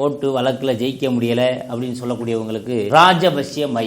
Court வழக்கில் ஜெயிக்க முடியல அப்படின்னு சொல்லக்கூடியவங்களுக்கு ராஜபஸ்யம் மை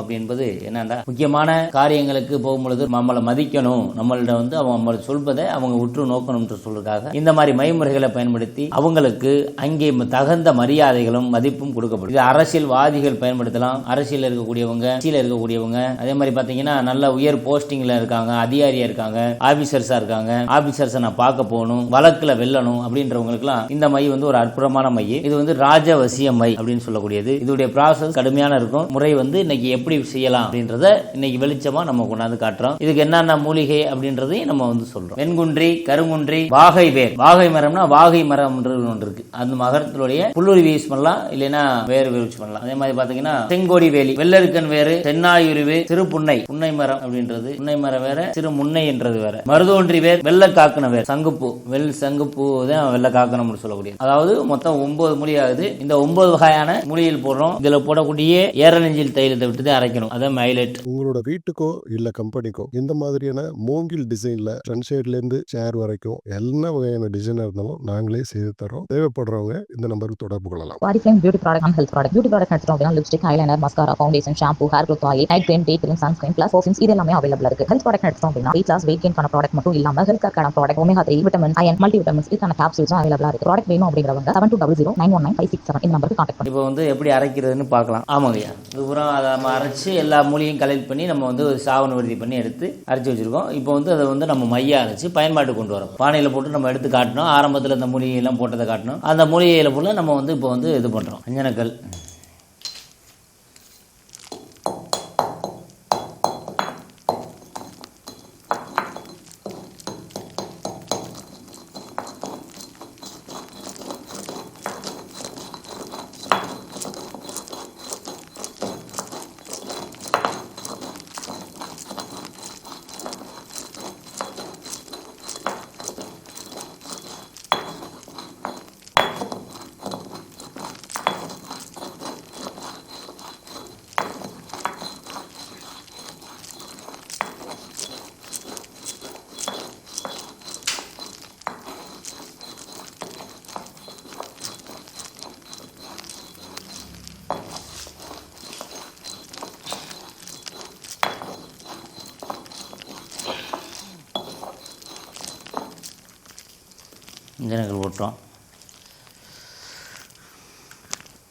அப்படின்பது என்னன்னா முக்கியமான காரியங்களுக்கு போகும்பொழுது நம்மளை மதிக்கணும். நம்மள்ட்ட வந்து அவங்க நம்மளை சொல்வதை அவங்க உற்று நோக்கணும்னு சொல்றதுக்காக இந்த மாதிரி மைமுறைகளை பயன்படுத்தி அவங்களுக்கு அங்கே தகுந்த மரியாதைகளும் மதிப்பும் கொடுக்கப்படும். இது அரசியல்வாதிகள் பயன்படுத்தலாம். அரசியல் இருக்கக்கூடியவங்க கட்சியில் இருக்கக்கூடியவங்க அதே மாதிரி பார்த்தீங்கன்னா நல்ல உயர் போஸ்டிங்ல இருக்காங்க அதிகாரியா இருக்காங்க ஆபீசர்ஸா இருக்காங்க. ஆபீசர்ஸை நான் பார்க்க போகணும் வழக்கில் வெல்லணும் அப்படின்றவங்களுக்குலாம் இந்த மை வந்து ஒரு அற்புதமான மையம். மை இது வந்து ராஜவசிய மை அப்படின்னு சொல்லக்கூடியது. இதோடைய ப்ராசஸ் கடுமையான இருக்கும். முறை வந்து இன்னைக்கு எப்படி செய்யலாம் அப்படின்றத இன்னைக்கு வெளிச்சமா நம்ம கொண்டாந்து காட்டுறோம். இதுக்கு என்னென்ன மூலிகை அப்படின்றதையும் நம்ம வந்து சொல்றோம். வெண்குன்றி கருங்குன்றி வாகை வேர். வாகை மரம்னா வாகை மரம் ஒன்று இருக்கு. அந்த மகரத்தினுடைய புல்லுருவி யூஸ் பண்ணலாம். இல்லைன்னா வேறு வேறு யூஸ் பண்ணலாம். அதே மாதிரி பாத்தீங்கன்னா செங்கோடி வேலி வெள்ளருக்கன் வேறு தென்னாயுருவு திருப்புன்னை புன்னை புன்னை மரம் அப்படின்றது. புன்னை மரம் வேற சிறு முன்னை என்றது வேற. மருதோன்றி வேர் வெள்ளை காக்கன வேர். சங்குப்பூ வெள் சங்குப்பூ தான் வெள்ளை காக்கணும்னு சொல்லக்கூடியது. அதாவது மொத்தம் ஒன்பது மூலிகை ஆகுது இந்த ஒன்பது வகையான மூலிகையில் போடுறோம். இதுல போடக்கூடிய ஏரநெஞ்சில் தைலத்தை விட்டு தான் அரைக்கணும். அதான் மைலட் உங்களோட வீட்டுக்கோ இல்ல கம்பெனிக்கோ இந்த மாதிரியான மூங்கில் டிசைன்ல ஃப்ரண்ட் சைட்ல இருந்து சேர் வரைக்கும் என்ன வகையான டிசைனா இருந்தாலும் நாங்களே செய்து தரோம் தேவைப்படுறவங்க இந்த நம்பருக்கு தொடர்பு கொள்ளலாம். Oriflame beauty product and health product. Beauty product எடுத்துட்டோம் அப்படின்னா lipstick eyeliner mascara foundation shampoo hair growth oil night cream day cream sunscreen plus perfumes இது எல்லாமே அவைலபிள் இருக்கு. ஹெல்த் ப்ராடக்ட் எடுத்துட்டோம் அப்படின்னா வெயிட் லாஸ் வெயிட் கெயின் பண்ண ப்ராடக்ட் மட்டும் இல்லாம health கேர்க்கான product omega three vitamin iron multi vitamins இதுக்கான கேப்சூல்ஸும் அவைலபிளா இருக்கு. ப்ராடக்ட் வேணும் அப்படிங்கிறவங்க seven two double zero nine one nine five six seven இந்த நம்பருக்கு கான்டாக்ட் பண்ணுங்க இப்போ வந்து எப்படி அரைக்கிறதுன்னு பார்க்கலாம். ஆமாங்கய்யா இது பூரா அதை நம்ம அரைச்சு எல்லா மூலிகையும் கலெக்ட் பண்ணி நம்ம வந்து ஒரு சாவன உறுதி பண்ணி எடுத்து அரைச்சி வச்சிருக்கோம். இப்போ வந்து அதை வந்து நம்ம மையா அரைச்சு பயன்பாட்டு கொண்டு வரோம். பானையில் போட்டு நம்ம எடுத்து காட்டணும். ஆரம்பத்தில் இந்த மூலிகையெல்லாம் போட்டதை காட்டணும். அந்த மூலிகையில் போல நம்ம வந்து இப்போ வந்து இது பண்ணுறோம் அஞ்சனக்கல். அஞ்சனக்கல் ஓட்டம்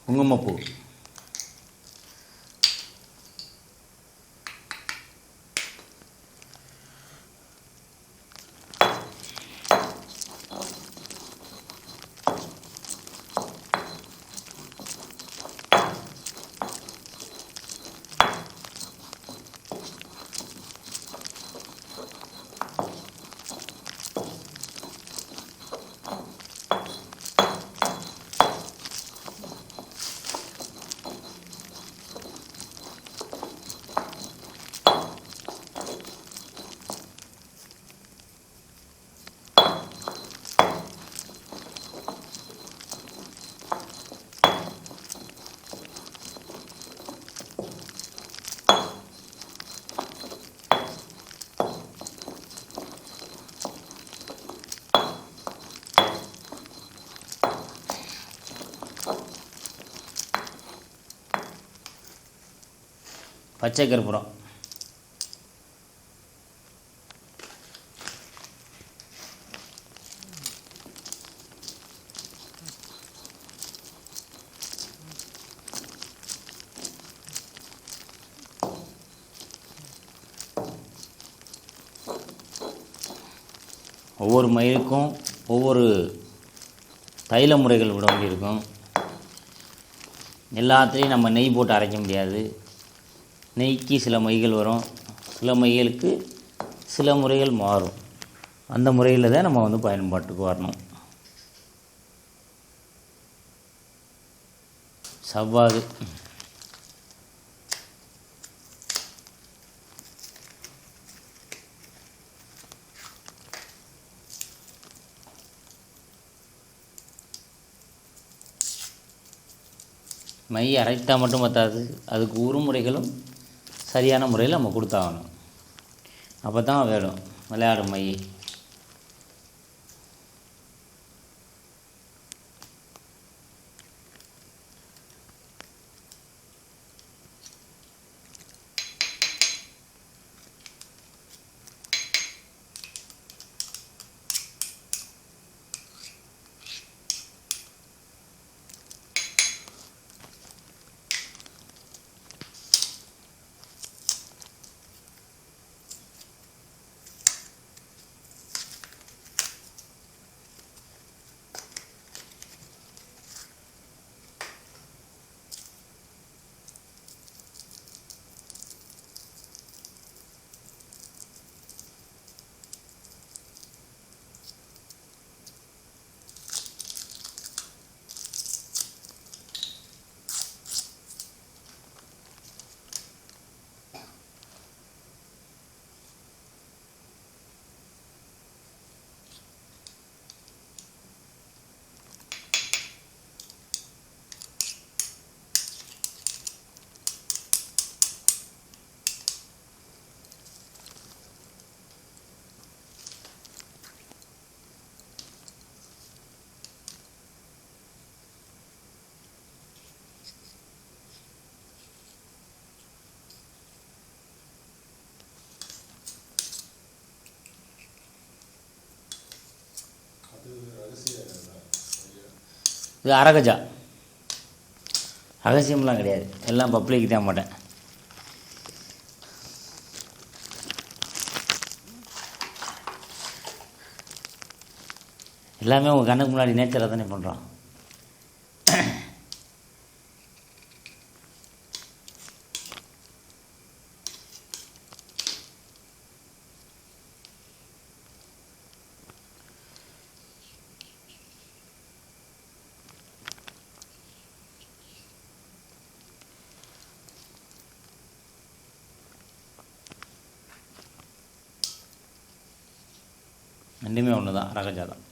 குங்குமப்பூ. பச்சை கற்பூரம். ஒவ்வொரு மயிலுக்கும் ஒவ்வொரு தைல முறைகள் விட வேண்டியிருக்கும். எல்லாத்துலேயும் நம்ம நெய் போட்டு அரைக்க முடியாது. நெய்க்கு சில மைகள் வரும். சில மைகளுக்கு சில முறைகள் மாறும். அந்த முறையில் தான் நம்ம வந்து பயன்பாட்டுக்கு வரணும். சவ்வாது. மை அரைத்தால் மட்டும் பத்தாது. அதுக்கு உருமுறைகளும் சரியான முறையில் நம்ம கொடுத்தாகணும். அப்போ தான் வேணும். விளையாடும் மை இது அரகஜா. ரகசியம்லாம் கிடையாது. எல்லாம் பப்ளிக் தான் மாட்டேன் எல்லாமே உங்கள் கண்ணுக்கு முன்னாடி நேச்சராக தானே பண்ணுறோம் ரெண்டுமே ஒன்று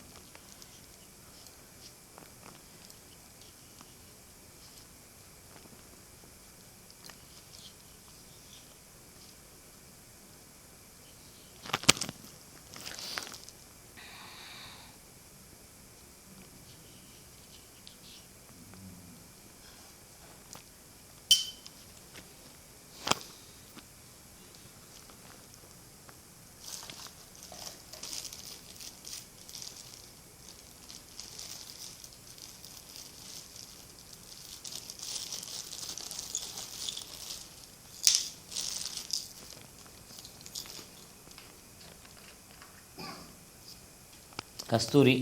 கஸ்தூரி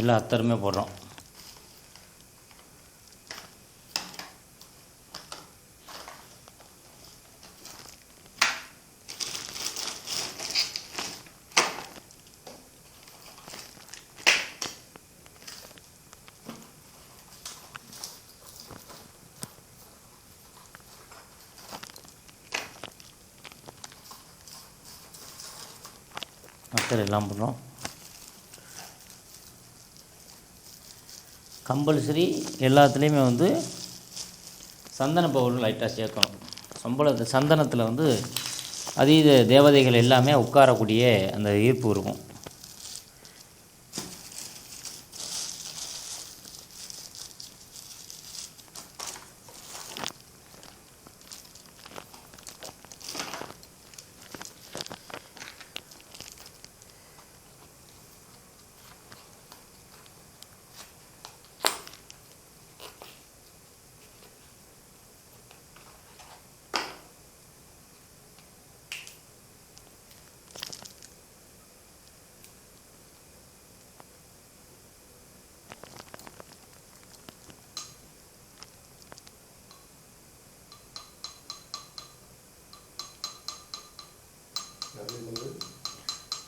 எல்லா அத்தருமே போடுறோம். அத்தர் எல்லாம் போடுறோம். கம்பல்சரி எல்லாத்துலேயுமே வந்து சந்தன பவுடர் லைட்டாக சேர்க்கணும். சம்பளத்தை சந்தனத்தில் வந்து அதீத தேவதைகள் எல்லாமே உட்காரக்கூடிய அந்த ஈர்ப்பு இருக்கும்.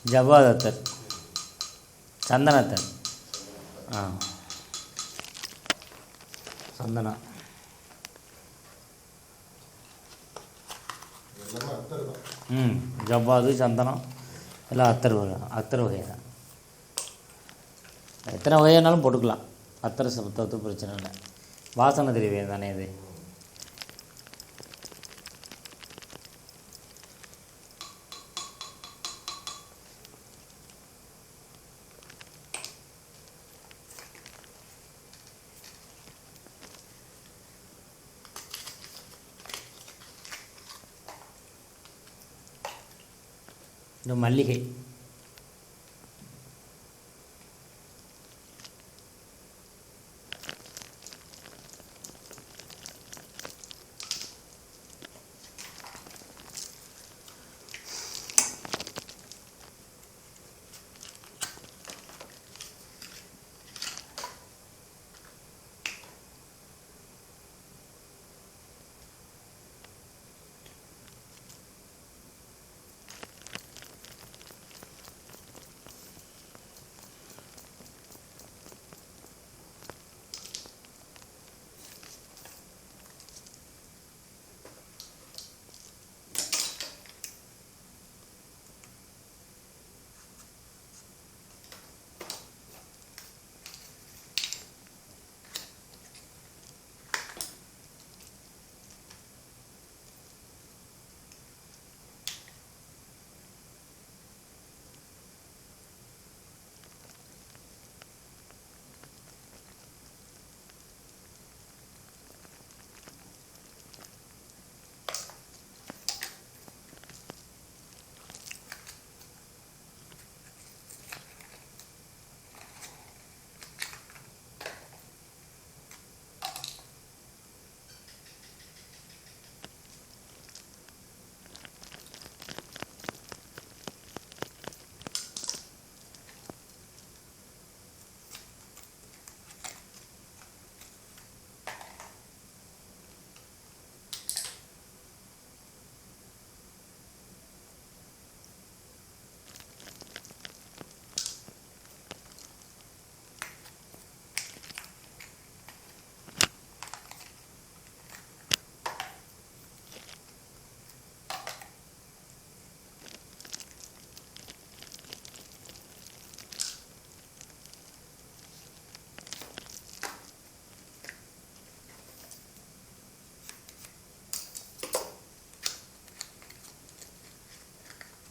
ஜவ்வாத் அத்தர் சந்தனத்தர். ஆ. சந்தனம் ம் ஜவ்வாது சந்தனம் எல்லாம் அத்தர் வகை அத்தர் வகை தான் எத்தனை வகையானாலும் போட்டுக்கலாம். அத்தர் சத்தத்து பிரச்சனை இல்லை. வாசனை திரவியம் தானே இது? இந்த மல்லிகை.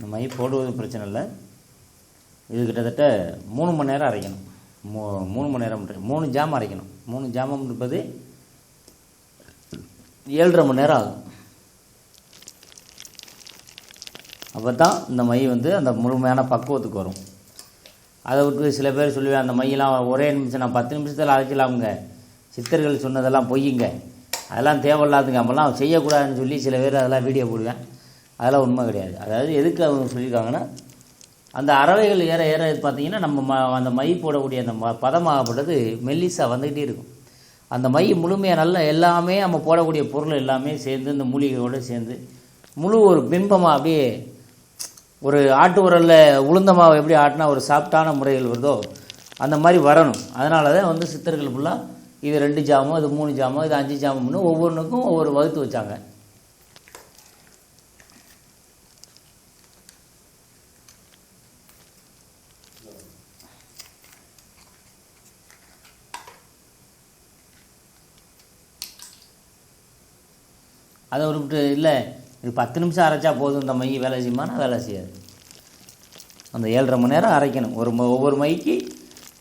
இந்த மை போடுவது பிரச்சனை இல்லை. இது கிட்டத்தட்ட மூணு மணி நேரம் அரைக்கணும். மூ மூணு மணி நேரம் மூணு ஜாம் அரைக்கணும். மூணு ஜாமம் இருப்பது ஏழரை மணி நேரம் ஆகும். அப்போ தான் இந்த மை வந்து அந்த முழுமையான பக்குவத்துக்கு வரும். அதை விட்டு சில பேர் சொல்லுவேன் அந்த மையெல்லாம் ஒரே நிமிஷம் நான் பத்து நிமிஷத்தில் அரைக்கலாமுங்க சித்தர்கள் சொன்னதெல்லாம் பொய்யுங்க. அதெல்லாம் தேவையில்லாதுங்க. அப்போல்லாம் செய்யக்கூடாதுன்னு சொல்லி சில பேர் அதெல்லாம் வீடியோ போடுவேன். அதெல்லாம் உண்மை கிடையாது. அதாவது எதுக்கு அவங்க சொல்லியிருக்காங்கன்னா அந்த அறவைகள் ஏற ஏற பார்த்தீங்கன்னா நம்ம ம அந்த மை போடக்கூடிய அந்த ம பதமாகப்பட்டது மெல்லிஸாக வந்துக்கிட்டே இருக்கும். அந்த மை முழுமையாக நல்ல எல்லாமே நம்ம போடக்கூடிய பொருள் எல்லாமே சேர்ந்து இந்த மூலிகையோடு சேர்ந்து முழு ஒரு பிம்பமாக அப்படியே ஒரு ஆட்டு உரலில் உளுந்தமாக எப்படி ஆட்டினா ஒரு சாஃப்டான முறைகள் வருதோ அந்த மாதிரி வரணும். அதனால தான் வந்து சித்தர்கள் ஃபுல்லாக இது ரெண்டு ஜாமோ இது மூணு ஜாமோ இது அஞ்சு ஜாமோன்னு ஒவ்வொன்றுக்கும் ஒவ்வொரு வகுத்து வச்சாங்க. அதை விட்டு இல்லை இது பத்து நிமிஷம் அரைச்சா போதும் இந்த மை வேலை செய்யுமானா வேலை செய்யாது. அந்த ஏழரை மணி நேரம் அரைக்கணும். ஒரு ம- ஒவ்வொரு மைக்கு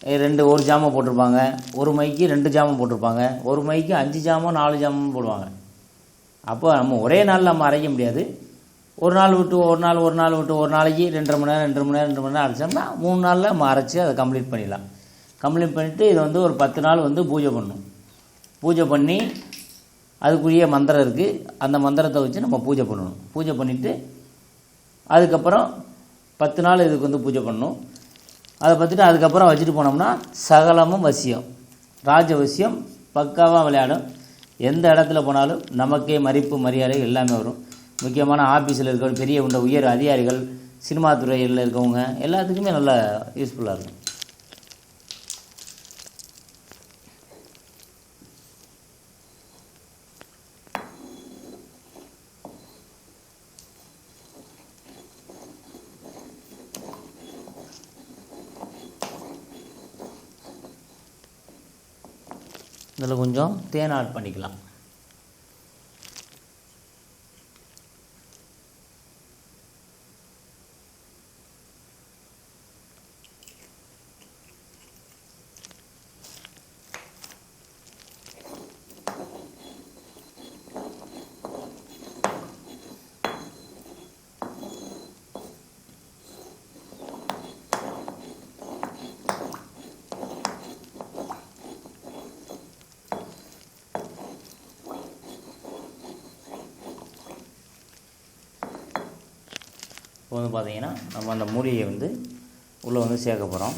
ரெண்டு ஒரு ஜாமான் போட்டிருப்பாங்க. ஒரு மைக்கு ரெண்டு ஜாமான் போட்டிருப்பாங்க. ஒரு மைக்கு அஞ்சு ஜாமான் நாலு ஜாமான் போடுவாங்க. அப்போ நம்ம ஒரே நாளில் நம்ம அரைக்க முடியாது. ஒரு நாள் விட்டு ஒரு நாள் ஒரு நாள் விட்டு ஒரு நாளைக்கு ரெண்டரை மணி நேரம் ரெண்டு மணி நேரம் ரெண்டு மணி நேரம் அரைச்சோம்னா மூணு நாளில் நம்ம அரைச்சி அதை கம்ப்ளீட் பண்ணிடலாம். கம்ப்ளீட் பண்ணிவிட்டு இதை வந்து ஒரு பத்து நாள் வந்து பூஜை பண்ணணும். பூஜை பண்ணி அதுக்குரிய மந்திரம் இருக்குது அந்த மந்திரத்தை வச்சு நம்ம பூஜை பண்ணணும். பூஜை பண்ணிவிட்டு அதுக்கப்புறம் பத்து நாள் இதுக்கு வந்து பூஜை பண்ணணும். அதை பார்த்துட்டு அதுக்கப்புறம் வச்சுட்டு போனோம்னா சகலமும் வசியம். ராஜ வசியம் பக்காவாக விளையாடும். எந்த இடத்துல போனாலும் நமக்கே மதிப்பு மரியாதை எல்லாமே வரும். முக்கியமான ஆஃபீஸில் இருக்கிற பெரிய உண்ட உயர் அதிகாரிகள் சினிமா துறையில் இருக்கவங்க எல்லாத்துக்குமே நல்லா யூஸ்ஃபுல்லாக இருக்கும். இதில் கொஞ்சம் தேன் ஆட் பண்ணிக்கலாம் இப்போ வந்து நம்ம அந்த மூலிகையை வந்து உள்ளே வந்து சேர்க்க போகிறோம்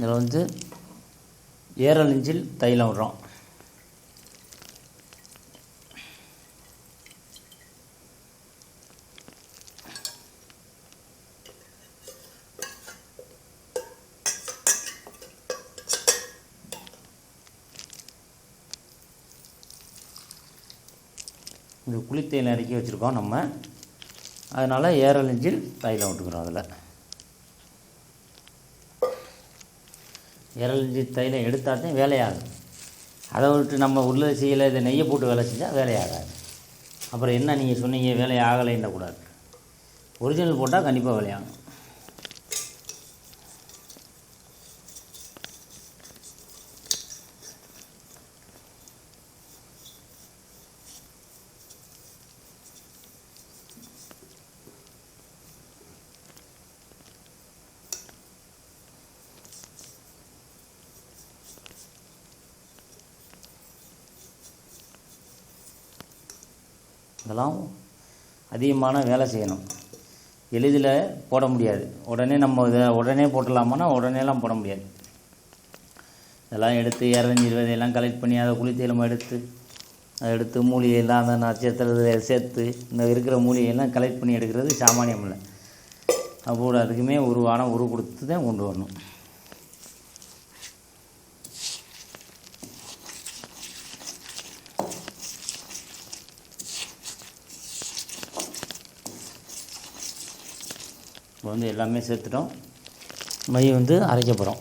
இதில் வந்து ஏரல் இஞ்சில் தைலம் விடுறோம். இது குளித்தையில் இறக்கி வச்சுருக்கோம் நம்ம. அதனால் ஏரல் தைலம் விட்டுக்கிறோம் அதில். ஏரல் தைலம் எடுத்தால் வேலையாகும். அதை விட்டு நம்ம உள்ளே செய்யலை இதை நெய்யை போட்டு வேலை செஞ்சால் வேலையாகாது. அப்புறம் என்ன நீங்கள் சொன்னீங்க வேலை கூடாது. ஒரிஜினல் போட்டால் கண்டிப்பாக வேலையாகும் இதெல்லாம் அதிகமான வேலை செய்யணும். எளிதில் போட முடியாது. உடனே நம்ம இதை உடனே போட்டுடலாமான்னா உடனேலாம் போட முடியாது. இதெல்லாம் எடுத்து இரநூத்தி இருபது எல்லாம் கலெக்ட் பண்ணி அதை குளித்தையிலும் எடுத்து அதை எடுத்து மூலிகையெல்லாம் அந்த நட்சத்திரத்தில் சேர்த்து இந்த இருக்கிற மூலிகையெல்லாம் கலெக்ட் பண்ணி எடுக்கிறது சாமானியம் இல்லை அப்போ அதுக்குமே ஒரு வாரம் உரு கொடுத்து தான் கொண்டு வரணும். வந்து எல்லாமே சேர்த்துட்டோம். மை வந்து அரைக்கப்படும்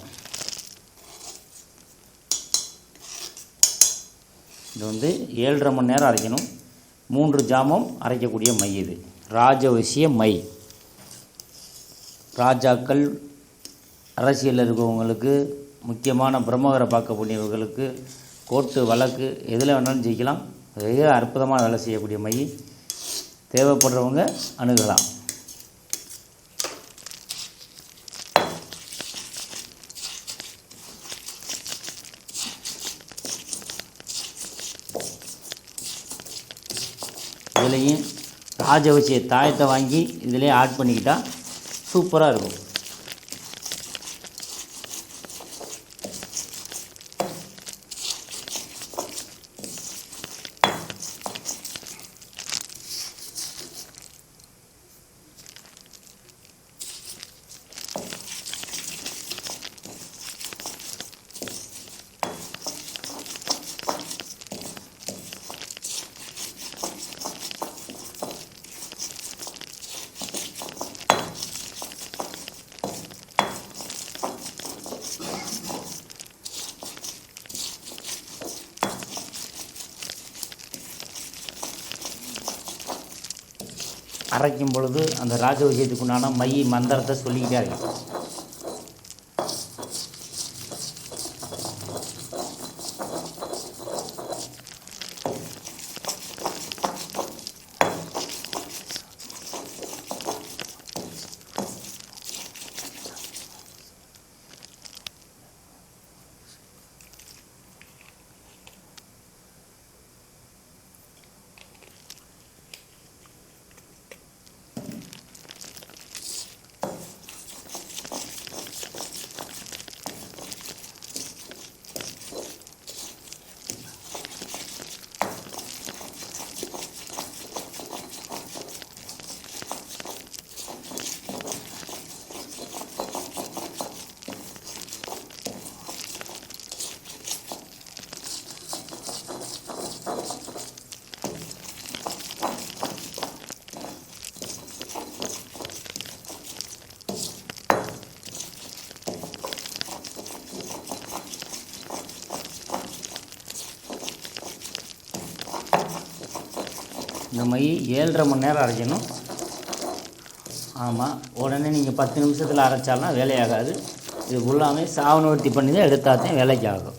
இது வந்து ஏழரை மணி நேரம் அரைக்கணும். மூன்று ஜாமம் அரைக்கக்கூடிய மை இது. ராஜவசிய மை. ராஜாக்கள் அரசியலில் இருக்கவங்களுக்கு முக்கியமான பிரம்மகரை பார்க்கக்கூடியவர்களுக்கு கோர்ட்டு வழக்கு எதில் வேணாலும் ஜெயிக்கலாம். மிக அற்புதமாக வேலை செய்யக்கூடிய மை. தேவைப்படுறவங்க அணுகலாம். ராஜவசிய தாயத்தை வாங்கி இதிலே ஆட் பண்ணிக்கிட்டால் சூப்பராக இருக்கும். அரைக்கும் பொழுது அந்த ராஜவசியத்துக்கு உண்டான மை மந்திரத்தை சொல்லிக்கிட்டே இருக்கும் மை ஏழரை மணி நேரம் அரைக்கணும். ஆமாம் உடனே நீங்கள் பத்து நிமிஷத்தில் அரைச்சாலாம் வேலையாகாது. இது ஃபுல்லாமே சாவனவர்த்தி பண்ணி தான் எடுத்தால் தான் வேலைக்கு ஆகும்